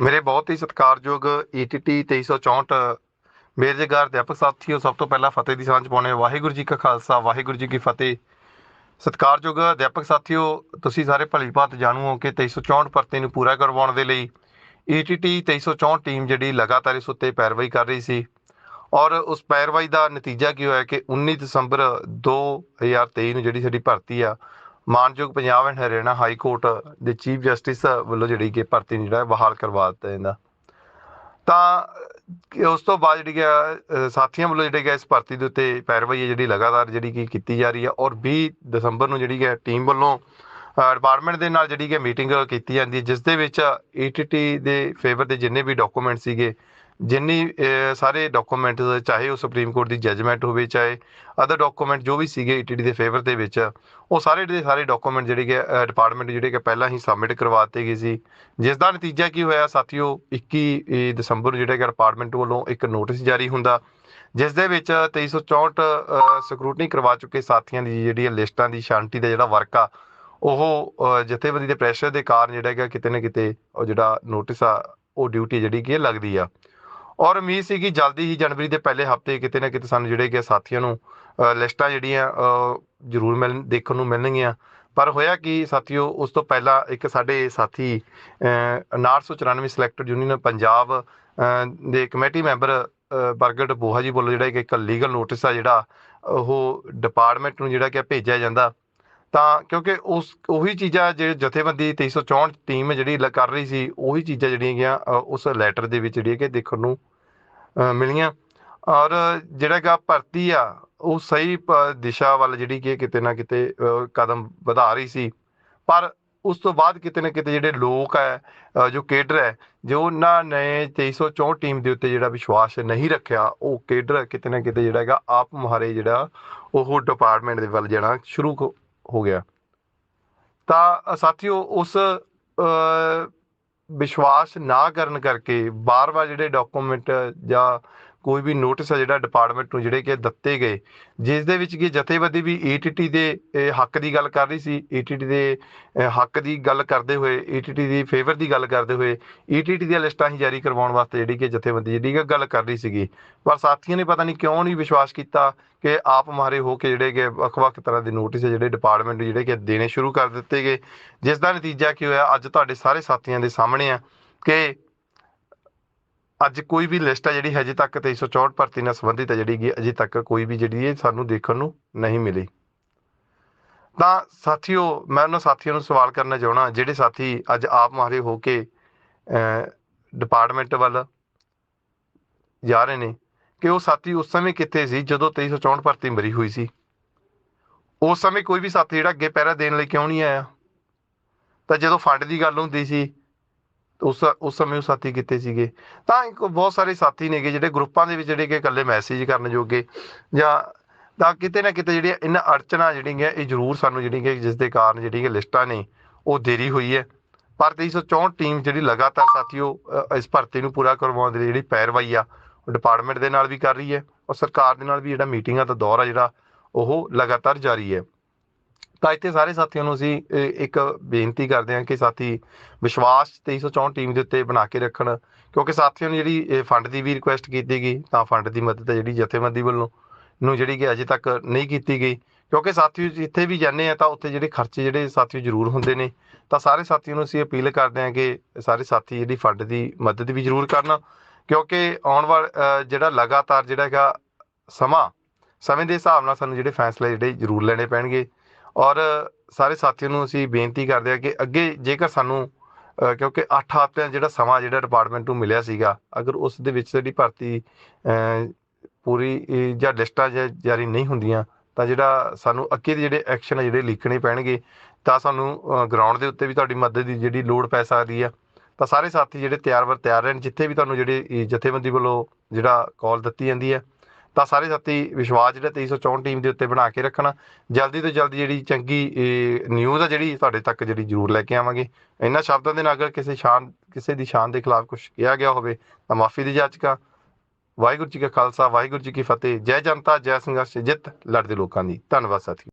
ਮੇਰੇ ਬਹੁਤ ਹੀ ਸਤਿਕਾਰਯੋਗ E ETT 2364 ਮੇਰਜਗਾਰ ਅਧਿਆਪਕ ਸਾਥੀਓ, ਸਭ ਤੋਂ ਪਹਿਲਾਂ ਫਤਿਹ ਦੀ ਸਾਂਝ ਪਾਉਣੇ ਵਾਹਿਗੁਰੂ ਜੀ ਕਾ ਖਾਲਸਾ, ਵਾਹਿਗੁਰੂ ਜੀ ਕੀ ਫਤਿਹ। ਸਤਿਕਾਰਯੋਗ ਅਧਿਆਪਕ ਸਾਥੀਓ, ਤੁਸੀਂ ਸਾਰੇ ਭਲੀ ਭਾਤ ਜਾਣੂ ਹੋ ਕਿ 2364 ਭਰਤੀ ਨੂੰ ਪੂਰਾ ਕਰਵਾਉਣ ਦੇ ਲਈ E ETT 2364 ਟੀਮ ਜਿਹੜੀ ਲਗਾਤਾਰ ਇਸ ਉੱਤੇ ਪੈਰਵਾਈ ਕਰ ਰਹੀ ਸੀ। ਔਰ ਉਸ ਪੈਰਵਾਈ ਦਾ ਨਤੀਜਾ ਕੀ ਹੋਇਆ ਕਿ 19 ਦਸੰਬਰ 2023 ਨੂੰ ਜਿਹੜੀ ਸਾਡੀ ਭਰਤੀ ਆ ਮਾਨਯੋਗ Punjab and Haryana high court ਦੇ ਚੀਫ ਜਸਟਿਸ ਵੱਲੋਂ ਜਿਹੜੀ ਕਿ ਭਰਤੀ ਜਿਹੜਾ ਬਹਾਲ ਕਰਵਾ ਦਿੱਤਾ ਜਾਂਦਾ। ਤਾਂ ਉਸ ਤੋਂ ਬਾਅਦ ਜਿਹੜੀ ਹੈ ਸਾਥੀਆਂ ਵੱਲੋਂ ਜਿਹੜੀ ਹੈ ਇਸ ਭਰਤੀ ਦੇ ਉੱਤੇ ਪੈਰਵਾਈ ਹੈ ਜਿਹੜੀ ਲਗਾਤਾਰ ਜਿਹੜੀ ਕਿ ਕੀਤੀ ਜਾ ਰਹੀ ਹੈ ਔਰ 20 ਦਸੰਬਰ ਨੂੰ ਜਿਹੜੀ ਹੈ ਟੀਮ ਵੱਲੋਂ ਡਿਪਾਰਟਮੈਂਟ ਦੇ ਨਾਲ ਜਿਹੜੀ ਕਿ ਮੀਟਿੰਗ ਕੀਤੀ ਜਾਂਦੀ ਹੈ, ਜਿਸ ਦੇ ਵਿੱਚ ETT ਦੇ ਫੇਵਰ ਦੇ ਜਿੰਨੇ ਵੀ ਡਾਕੂਮੈਂਟ ਸੀਗੇ ਜਿੰਨੀ ਸਾਰੇ ਡਾਕੂਮੈਂਟ ਚਾਹੇ ਉਹ ਸੁਪਰੀਮ ਕੋਰਟ ਦੀ ਜੱਜਮੈਂਟ ਹੋਵੇ, ਚਾਹੇ ਅਦਰ ਡਾਕੂਮੈਂਟ ਜੋ ਵੀ ਸੀਗੇ ETT ਦੇ ਫੇਵਰ ਦੇ ਵਿੱਚ, ਉਹ ਸਾਰੇ ਦੇ ਸਾਰੇ ਡਾਕੂਮੈਂਟ ਜਿਹੜੇ ਕਿ ਡਿਪਾਰਟਮੈਂਟ ਜਿਹੜੇ ਕਿ ਪਹਿਲਾਂ ਹੀ ਸਬਮਿਟ ਕਰਵਾ ਦਿੱਤੇ ਗਏ ਸੀ। ਜਿਸ ਦਾ ਨਤੀਜਾ ਕੀ ਹੋਇਆ ਸਾਥੀਓ 21 ਇਹ ਦਸੰਬਰ ਨੂੰ ਜਿਹੜਾ ਕਿ ਡਿਪਾਰਟਮੈਂਟ ਵੱਲੋਂ ਇੱਕ ਨੋਟਿਸ ਜਾਰੀ ਹੁੰਦਾ ਜਿਸ ਦੇ ਵਿੱਚ 2364 ਸਕਰੂਟਨੀ ਕਰਵਾ ਚੁੱਕੇ ਸਾਥੀਆਂ ਦੀ ਜਿਹੜੀ ਇਹ ਲਿਸਟਾਂ ਦੀ ਸ਼ਾਂਤੀ ਦਾ ਜਿਹੜਾ ਵਰਕ ਆ, ਉਹ ਜਥੇਬੰਦੀ ਦੇ ਪ੍ਰੈਸ਼ਰ ਦੇ ਕਾਰਨ ਜਿਹੜਾ ਹੈਗਾ ਕਿਤੇ ਨਾ ਕਿਤੇ ਉਹ ਜਿਹੜਾ ਨੋਟਿਸ ਆ, ਉਹ ਡਿਊਟੀ ਜਿਹੜੀ ਕਿ ਲੱਗਦੀ ਆ। ਔਰ ਉਮੀਦ ਸੀ ਕਿ ਜਲਦੀ ਹੀ ਜਨਵਰੀ ਦੇ ਪਹਿਲੇ ਹਫ਼ਤੇ ਕਿਤੇ ਨਾ ਕਿਤੇ ਸਾਨੂੰ ਜਿਹੜੇ ਕਿ ਸਾਥੀਆਂ ਨੂੰ ਲਿਸਟਾਂ ਜਿਹੜੀਆਂ ਜ਼ਰੂਰ ਮਿਲ ਦੇਖਣ ਨੂੰ ਮਿਲਣਗੀਆਂ। ਪਰ ਹੋਇਆ ਕਿ ਸਾਥੀਓ ਉਸ ਤੋਂ ਪਹਿਲਾਂ ਇੱਕ ਸਾਡੇ ਸਾਥੀ ਅਹ, 994 ਸਿਲੈਕਟਡ ਯੂਨੀਅਨ ਪੰਜਾਬ ਅਹ, ਦੇ ਕਮੇਟੀ ਮੈਂਬਰ ਬਰਗਟ ਬੋਹਾ ਜੀ ਵੱਲੋਂ ਜਿਹੜਾ ਕਿ ਇੱਕ ਲੀਗਲ ਨੋਟਿਸ ਆ ਜਿਹੜਾ ਉਹ ਡਿਪਾਰਟਮੈਂਟ ਨੂੰ ਜਿਹੜਾ ਕਿ ਭੇਜਿਆ ਜਾਂਦਾ। ਤਾਂ ਕਿਉਂਕਿ ਉਸ, ਉਹੀ ਚੀਜ਼ਾਂ ਜਿਹੜੇ ਜਥੇਬੰਦੀ 364 ਟੀਮ ਜਿਹੜੀ ਲ- ਕਰ ਰਹੀ ਸੀ, ਉਹੀ ਚੀਜ਼ਾਂ ਜਿਹੜੀਆਂ ਹੈਗੀਆਂ ਉਸ ਲੈਟਰ ਦੇ ਵਿੱਚ ਜਿਹੜੀਆਂ ਕਿ ਦੇਖਣ ਨੂੰ ਮਿਲੀਆਂ। ਔਰ ਜਿਹੜਾ ਕਿ ਭਰਤੀ ਆ, ਉਹ ਸਹੀ ਪ- ਦਿਸ਼ਾ ਵੱਲ ਜਿਹੜੀ ਕਿ ਕਿਤੇ ਨਾ ਕਿਤੇ ਕਦਮ ਵਧਾ ਰਹੀ ਸੀ। ਪਰ ਉਸ ਤੋਂ ਬਾਅਦ ਕਿਤੇ ਨਾ ਕਿਤੇ ਜਿਹੜੇ ਲੋਕ ਹੈ ਜੋ ਕੇਡਰ ਹੈ, ਜੋ ਉਹਨਾਂ ਨੇ 2364 ਟੀਮ ਦੇ ਉੱਤੇ ਜਿਹੜਾ ਵਿਸ਼ਵਾਸ ਨਹੀਂ ਰੱਖਿਆ, ਉਹ ਕੇਡਰ ਕਿਤੇ ਨਾ ਕਿਤੇ ਜਿਹੜਾ ਹੈਗਾ, ਆਪ ਮੁਹਾਰੇ ਜਿਹੜਾ, ਉਹ ਡਿਪਾਰਟਮੈਂਟ ਦੇ ਵੱਲ ਜਾਣਾ ਸ਼ੁਰੂ ਹੋ- ਗਿਆ। ਤਾਂ ਅ, ਸਾਥੀਓ ਉਸ ਵਿਸ਼ਵਾਸ ਨਾ ਕਰਨ ਕਰਕੇ ਬਾਰ-ਬਾਰ ਜਿਹੜੇ ਡਾਕੂਮੈਂਟ ਜਾਂ ਕੋਈ ਵੀ ਨੋਟਿਸ ਹੈ ਜਿਹੜਾ ਡਿਪਾਰਟਮੈਂਟ ਨੂੰ ਜਿਹੜੇ ਕਿ ਦਿੱਤੇ ਗਏ, ਜਿਸ ਦੇ ਵਿੱਚ ਕਿ ਜਥੇਬੰਦੀ ਵੀ ETT ਦੇ ਹੱਕ ਦੀ ਗੱਲ ਕਰ ਰਹੀ ਸੀ ETT ਦੇ ਹੱਕ ਦੀ ਗੱਲ ਕਰਦੇ ਹੋਏ ETT ਦੀ ਫੇਵਰ ਦੀ ਗੱਲ ਕਰਦੇ ਹੋਏ ETT ਦੀਆਂ ਲਿਸਟਾਂ ਹੀ ਜਾਰੀ ਕਰਵਾਉਣ ਵਾਸਤੇ ਜਿਹੜੀ ਕਿ ਜਥੇਬੰਦੀ ਜਿਹੜੀ ਕਿ ਗੱਲ ਕਰ ਰਹੀ ਸੀਗੀ। ਪਰ ਸਾਥੀਆਂ ਨੇ ਪਤਾ ਨਹੀਂ ਕਿਉਂ ਨਹੀਂ ਵਿਸ਼ਵਾਸ ਕੀਤਾ ਕਿ ਆਪ ਮਾਰੇ ਹੋ ਕੇ ਜਿਹੜੇ ਕਿ ਵੱਖ-ਵੱਖ ਤਰ੍ਹਾਂ ਦੇ ਨੋਟਿਸ ਜਿਹੜੇ ਡਿਪਾਰਟਮੈਂਟ ਜਿਹੜੇ ਕਿ ਦੇਣੇ ਸ਼ੁਰੂ ਕਰ ਦਿੱਤੇ ਗਏ। ਜਿਸ ਦਾ ਨਤੀਜਾ ਕੀ ਹੋਇਆ, ਅੱਜ ਤੁਹਾਡੇ ਸਾਰੇ ਸਾਥੀਆਂ ਦੇ ਸਾਹਮਣੇ ਆ ਕਿ ਅੱਜ ਕੋਈ ਵੀ ਲਿਸਟ ਆ ਜਿਹੜੀ ਹਜੇ ਤੱਕ 364 ਭਰਤੀ ਨਾਲ ਸੰਬੰਧਿਤ ਹੈ ਜਿਹੜੀ ਕਿ ਅਜੇ ਤੱਕ ਕੋਈ ਵੀ ਜਿਹੜੀ ਇਹ ਸਾਨੂੰ ਦੇਖਣ ਨੂੰ ਨਹੀਂ ਮਿਲੀ। ਤਾਂ ਸਾਥੀਓ, ਮੈਂ ਉਹਨਾਂ ਸਾਥੀਆਂ ਨੂੰ ਸਵਾਲ ਕਰਨਾ ਚਾਹਣਾ ਜਿਹੜੇ ਸਾਥੀ ਅੱਜ ਆਪ ਮਾਰੇ ਹੋ ਕੇ ਡਿਪਾਰਟਮੈਂਟ ਵੱਲ ਜਾ ਰਹੇ ਨੇ, ਕਿ ਉਹ ਸਾਥੀ ਉਸ ਸਮੇਂ ਕਿੱਥੇ ਸੀ ਜਦੋਂ 2364 ਭਰਤੀ ਮਰੀ ਹੋਈ ਸੀ? ਉਸ ਸਮੇਂ ਕੋਈ ਵੀ ਸਾਥੀ ਜਿਹੜਾ ਅੱਗੇ ਪਹਿਰਾ ਦੇਣ ਲਈ ਕਿਉਂ ਨਹੀਂ ਆਇਆ? ਤਾਂ ਜਦੋਂ ਫੰਡ ਦੀ ਗੱਲ ਹੁੰਦੀ ਸੀ ਉਸ ਉਸ ਸਮੇਂ ਉਹ ਸਾਥੀ ਕਿੱਥੇ ਸੀਗੇ? ਤਾਂ ਇੱਕ ਬਹੁਤ ਸਾਰੇ ਸਾਥੀ ਨੇਗੇ ਜਿਹੜੇ ਗਰੁੱਪਾਂ ਦੇ ਵਿੱਚ ਜਿਹੜੇ ਕਿ ਇਕੱਲੇ ਮੈਸੇਜ ਕਰਨ ਜੋਗੇ ਜਾਂ ਤਾਂ ਕਿਤੇ ਨਾ ਕਿਤੇ ਜਿਹੜੀਆਂ ਇਹਨਾਂ ਅੜਚਣਾ ਜਿਹੜੀਆਂ ਇਹ ਜ਼ਰੂਰ ਸਾਨੂੰ ਜਿਹੜੀਆਂ ਜਿਸ ਦੇ ਕਾਰਨ ਜਿਹੜੀਆਂ ਲਿਸਟਾਂ ਨੇ ਉਹ ਦੇਰੀ ਹੋਈ ਹੈ। ਪਰ 364 ਟੀਮ ਜਿਹੜੀ ਲਗਾਤਾਰ ਸਾਥੀਓ ਅ, ਇਸ ਭਰਤੀ ਨੂੰ ਪੂਰਾ ਕਰਵਾਉਣ ਦੇ ਲਈ ਜਿਹੜੀ ਪੈਰਵਾਈ ਆ ਉਹ ਡਿਪਾਰਟਮੈਂਟ ਦੇ ਨਾਲ ਵੀ ਕਰ ਰਹੀ ਹੈ ਔਰ ਸਰਕਾਰ ਦੇ ਨਾਲ ਵੀ ਜਿਹੜਾ ਮੀਟਿੰਗਾਂ ਦਾ ਦੌਰ ਆ ਜਿਹੜਾ ਉਹ ਲਗਾਤਾਰ ਜਾਰੀ ਹੈ। ਤਾਂ ਇੱਥੇ ਸਾਰੇ ਸਾਥੀਆਂ ਨੂੰ ਅਸੀਂ ਇੱਕ ਬੇਨਤੀ ਕਰਦੇ ਹਾਂ ਕਿ ਸਾਥੀ ਵਿਸ਼ਵਾਸ 2364 ਟੀਮ ਦੇ ਉੱਤੇ ਬਣਾ ਕੇ ਰੱਖਣ, ਕਿਉਂਕਿ ਸਾਥੀਆਂ ਨੂੰ ਜਿਹੜੀ ਫੰਡ ਦੀ ਵੀ ਰਿਕੁਐਸਟ ਕੀਤੀ ਗਈ, ਤਾਂ ਫੰਡ ਦੀ ਮਦਦ ਜਿਹੜੀ ਜਥੇਬੰਦੀ ਵੱਲੋਂ, ਨੂੰ ਜਿਹੜੀ ਕਿ ਅਜੇ ਤੱਕ ਨਹੀਂ ਕੀਤੀ ਗਈ। ਕਿਉਂਕਿ ਸਾਥੀ ਜਿੱਥੇ ਵੀ ਜਾਂਦੇ ਆ ਤਾਂ ਉੱਥੇ ਜਿਹੜੇ ਖਰਚੇ ਜਿਹੜੇ ਸਾਥੀ ਜ਼ਰੂਰ ਹੁੰਦੇ ਨੇ, ਤਾਂ ਸਾਰੇ ਸਾਥੀਆਂ ਨੂੰ ਅਸੀਂ ਅਪੀਲ ਕਰਦੇ ਹਾਂ ਕਿ ਸਾਰੇ ਸਾਥੀ ਜਿਹੜੀ ਫੰਡ ਦੀ ਮਦਦ ਵੀ ਜ਼ਰੂਰ ਕਰਨ, ਕਿਉਂਕਿ ਆਉਣ ਵਾਲਾ ਜਿਹੜਾ ਲਗਾਤਾਰ ਜਿਹੜਾ ਹੈਗਾ ਸਮਾਂ, ਸਮੇਂ ਦੇ ਹਿਸਾਬ ਨਾਲ ਸਾਨੂੰ ਜਿਹੜੇ ਫੈਸਲੇ ਜਿਹੜੇ ਜ਼ਰੂਰ ਲੈਣੇ ਪੈਣਗੇ। ਔਰ ਸਾਰੇ ਸਾਥੀਆਂ ਨੂੰ ਅਸੀਂ ਬੇਨਤੀ ਕਰਦੇ ਹਾਂ ਕਿ ਅੱਗੇ ਜੇਕਰ ਸਾਨੂੰ ਕਿਉਂਕਿ 8 ਹਫ਼ਤਿਆਂ ਜਿਹੜਾ ਸਮਾਂ ਜਿਹੜਾ ਡਿਪਾਰਟਮੈਂਟ ਨੂੰ ਮਿਲਿਆ ਸੀਗਾ, ਅਗਰ ਉਸ ਦੇ ਵਿੱਚ ਜਿਹੜੀ ਭਰਤੀ ਪੂਰੀ ਜਾਂ ਲਿਸਟਾਂ ਜਾਂ, ਜਾਰੀ ਨਹੀਂ ਹੁੰਦੀਆਂ, ਤਾਂ ਜਿਹੜਾ ਸਾਨੂੰ ਅੱਗੇ ਦੇ ਜਿਹੜੇ ਐਕਸ਼ਨ ਜਿਹੜੇ ਲਿਖਣੇ ਪੈਣਗੇ, ਤਾਂ ਸਾਨੂੰ ਗਰਾਊਂਡ ਦੇ ਉੱਤੇ ਵੀ ਤੁਹਾਡੀ ਮਦਦ ਦੀ ਜਿਹੜੀ ਲੋੜ ਪੈ ਸਕਦੀ ਆ। ਤਾਂ ਸਾਰੇ ਸਾਥੀ ਜਿਹੜੇ ਤਿਆਰ ਵਰ, ਤਿਆਰ ਰਹਿਣ, ਜਿੱਥੇ ਵੀ ਤੁਹਾਨੂੰ ਜਿਹੜੇ ਜਥੇਬੰਦੀ ਵੱਲੋਂ ਜਿਹੜਾ ਕਾਲ ਦਿੱਤੀ ਜਾਂਦੀ ਹੈ ਤਾਂ ਸਾਰੇ ਸਾਥੀ ਵਿਸ਼ਵਾਸ ਜਿਹੜਾ 364 ਟੀਮ ਦੇ ਉੱਤੇ ਬਣਾ ਕੇ ਰੱਖਣਾ। ਜਲਦੀ ਤੋਂ ਜਲਦੀ ਜਿਹੜੀ ਚੰਗੀ ਨਿਊਜ਼ ਆ ਜਿਹੜੀ ਤੁਹਾਡੇ ਤੱਕ ਜਿਹੜੀ ਜ਼ਰੂਰ ਲੈ ਕੇ ਆਵਾਂਗੇ। ਇਹਨਾਂ ਸ਼ਬਦਾਂ ਦੇ ਨਾਲ ਅਗਰ ਕਿਸੇ ਸ਼ਾਨ, ਕਿਸੇ ਦੀ ਸ਼ਾਨ ਦੇ ਖਿਲਾਫ ਕੁਝ ਕਿਹਾ ਗਿਆ ਹੋਵੇ, ਤਾਂ ਮਾਫੀ ਦੀ ਜਾਚਕਾ ਵਾਹਿਗੁਰੂ ਜੀ ਕਾ ਖਾਲਸਾ, ਵਾਹਿਗੁਰੂ ਜੀ ਕੀ ਫਤਿਹ। ਜੈ ਜਨਤਾ, ਜੈ ਸੰਘਰਸ਼, ਜਿੱਤ। ਲੜਦੇ ਲੋਕਾਂ ਦੀ। ਧੰਨਵਾਦ ਸਾਥੀ